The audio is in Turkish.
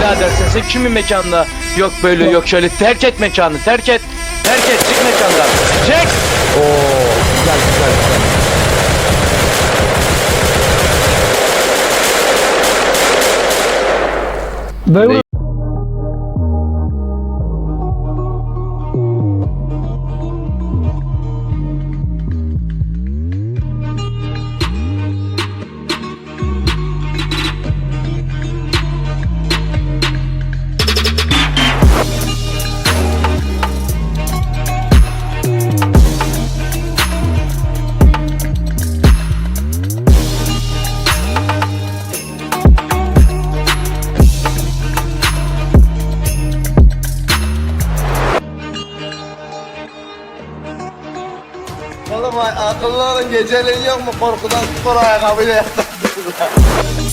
birader sen, sen kimin mekanında yok böyle yok şöyle terk et mekanı terk et. Terk et çık mekandan. Çık. Oo güzel güzel güzel. Dayı Oğlum akıllı olun geceleyin yok mu korkudan spor ayakkabıyla yattınız.